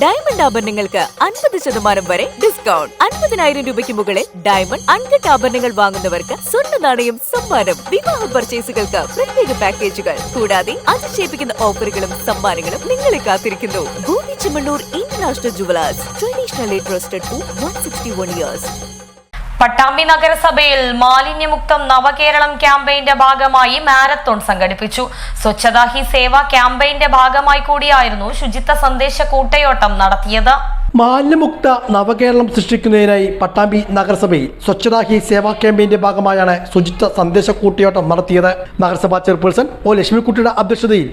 Diamond ആഭരണങ്ങൾക്ക് അൻപത് ശതമാനം വരെ ഡിസ്കൗണ്ട് അൻപതിനായിരം രൂപയ്ക്ക് മുകളിൽ ഡയമണ്ട് അൺകട്ട് ആഭരണങ്ങൾ വാങ്ങുന്നവർക്ക് സ്വർണ നാണയം സമ്മാനം വിവാഹ പർച്ചേസുകൾക്ക് പ്രത്യേക പാക്കേജുകൾ കൂടാതെ അതിശയിപ്പിക്കുന്ന ഓഫറുകളും സമ്മാനങ്ങളും നിങ്ങളെ കാത്തിരിക്കുന്നു. ഭൂമി Chemmanur international jewellers traditionally trusted to one sixty one years Pattambi നഗരസഭയിൽ മാലിന്യമുക്തം നവകേരളം ക്യാമ്പയിന്റെ ഭാഗമായി മാരത്തോൺ സംഘടിപ്പിച്ചു. സ്വച്ഛതാ ഹി സേവ ക്യാമ്പയിന്റെ ഭാഗമായി കൂടിയായിരുന്നു ശുചിത്വ സന്ദേശ കൂട്ടയോട്ടം നടത്തിയത്. മാലിന്യമുക്ത നവകേരളം സൃഷ്ടിക്കുന്നതിനായി പട്ടാമ്പി നഗരസഭയിൽ സ്വച്ഛതാ ഹി സേവാ ക്യാമ്പയിന്റെ ഭാഗമായാണ് ശുചിത്വ സന്ദേശ കൂട്ടിയോട്ടം നടത്തിയത്. നഗരസഭാ ചെയർപേഴ്സൺ ഒ. ലക്ഷ്മിക്കുട്ടിയുടെ അധ്യക്ഷതയിൽ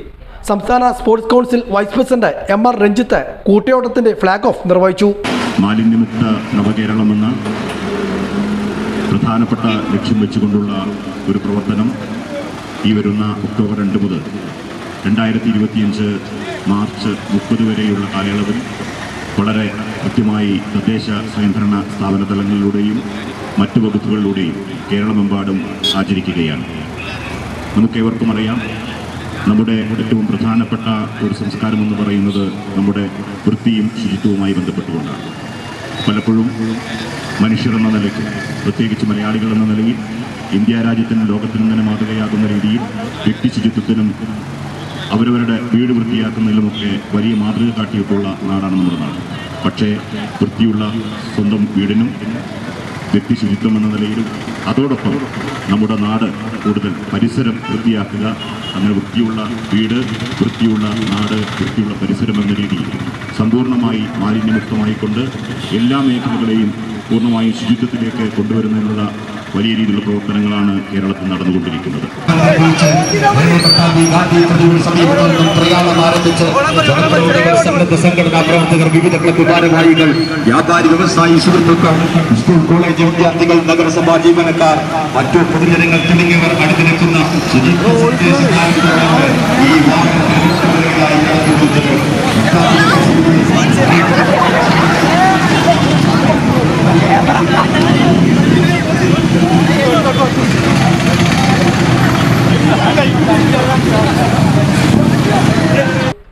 സംസ്ഥാന sports council vice president M. R. Ranjith കൂട്ടിയോട്ടത്തിന്റെ flag off നിർവഹിച്ചു. മാലിന്യമുക്ത നവകേരളമെന്ന പ്രധാനപ്പെട്ട ലക്ഷ്യം വെച്ചുകൊണ്ടുള്ള ഒരു പ്രവർത്തനം ഈ വരുന്ന ഒക്ടോബർ രണ്ട് മുതൽ രണ്ടായിരത്തി ഇരുപത്തിയഞ്ച് മാർച്ച് മുപ്പത് വരെയുള്ള കാലയളവിൽ വളരെ കൃത്യമായി തദ്ദേശ സ്വയംഭരണ സ്ഥാപന തലങ്ങളിലൂടെയും മറ്റു വകുപ്പുകളിലൂടെയും കേരളമെമ്പാടും ആചരിക്കുകയാണ്. നമുക്കേവർക്കും അറിയാം നമ്മുടെ ഏറ്റവും പ്രധാനപ്പെട്ട ഒരു സംസ്കാരം എന്ന് പറയുന്നത് നമ്മുടെ വൃത്തിയും ശുചിത്വവുമായി ബന്ധപ്പെട്ടുകൊണ്ടാണ്. പലപ്പോഴും മനുഷ്യർ എന്ന നിലയ്ക്ക് പ്രത്യേകിച്ച് മലയാളികൾ എന്ന നിലയിൽ ഇന്ത്യ രാജ്യത്തിനും ലോകത്തിനും തന്നെ മാതൃകയാകുന്ന രീതിയിൽ വ്യക്തി ശുചിത്വത്തിനും അവരവരുടെ വീട് വൃത്തിയാക്കുന്നതിലുമൊക്കെ വലിയ മാതൃക കാട്ടിയിട്ടുള്ള നാടാണ് നമ്മുടെ നാട്. പക്ഷേ വൃത്തിയുള്ള സ്വന്തം വീടിനും വ്യക്തി ശുചിത്വം എന്ന നിലയിലും അതോടൊപ്പം നമ്മുടെ നാട് കൂടുതൽ പരിസരം വൃത്തിയാക്കുക. അങ്ങനെ വൃത്തിയുള്ള വീട് വൃത്തിയുള്ള നാട് വൃത്തിയുള്ള പരിസരം എന്ന രീതിയിൽ സമ്പൂർണമായി മാലിന്യമുക്തമായിക്കൊണ്ട് എല്ലാ മേഖലകളെയും പൂർണമായും ശുചിത്വത്തിലേക്ക് കൊണ്ടുവരുന്നതിനുള്ള വലിയ രീതിയിലുള്ള പ്രവർത്തനങ്ങളാണ് കേരളത്തിൽ നടന്നുകൊണ്ടിരിക്കുന്നത്. വ്യാപാരി വ്യവസായി സുഹൃത്തുക്കൾ സ്കൂൾ കോളേജ് വിദ്യാർത്ഥികൾ നഗരസഭാ ജീവനക്കാർ മറ്റു പൊതുജനങ്ങൾ തുടങ്ങിയവർ അടുത്തിരിക്കുന്ന ഈ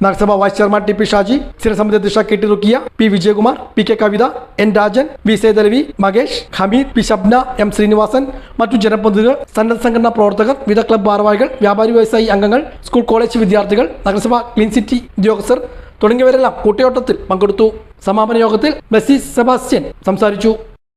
നഗരസഭാ vice chairman T P Shaji സ്ഥിരസമിതി അധ്യക്ഷ K T Rukkiya P Vijayakumar P K Kavitha N Rajan V Sethalavi Makesh Hameed P Shabna M Srinivasan മറ്റു ജനപ്രതിനിധികൾ സന്നദ്ധ സംഘടനാ പ്രവർത്തകർ വിവിധ ക്ലബ് ഭാരവാഹികൾ വ്യാപാരി വ്യവസായി അംഗങ്ങൾ സ്കൂൾ കോളേജ് വിദ്യാർത്ഥികൾ നഗരസഭ ക്ലീൻ സിറ്റി ഉദ്യോഗസ്ഥർ തുടങ്ങിയവരെല്ലാം കൂട്ടയോട്ടത്തിൽ പങ്കെടുത്തു. സമാപന യോഗത്തിൽ മെസ്സി സെബാസ്റ്റ്യൻ സംസാരിച്ചു.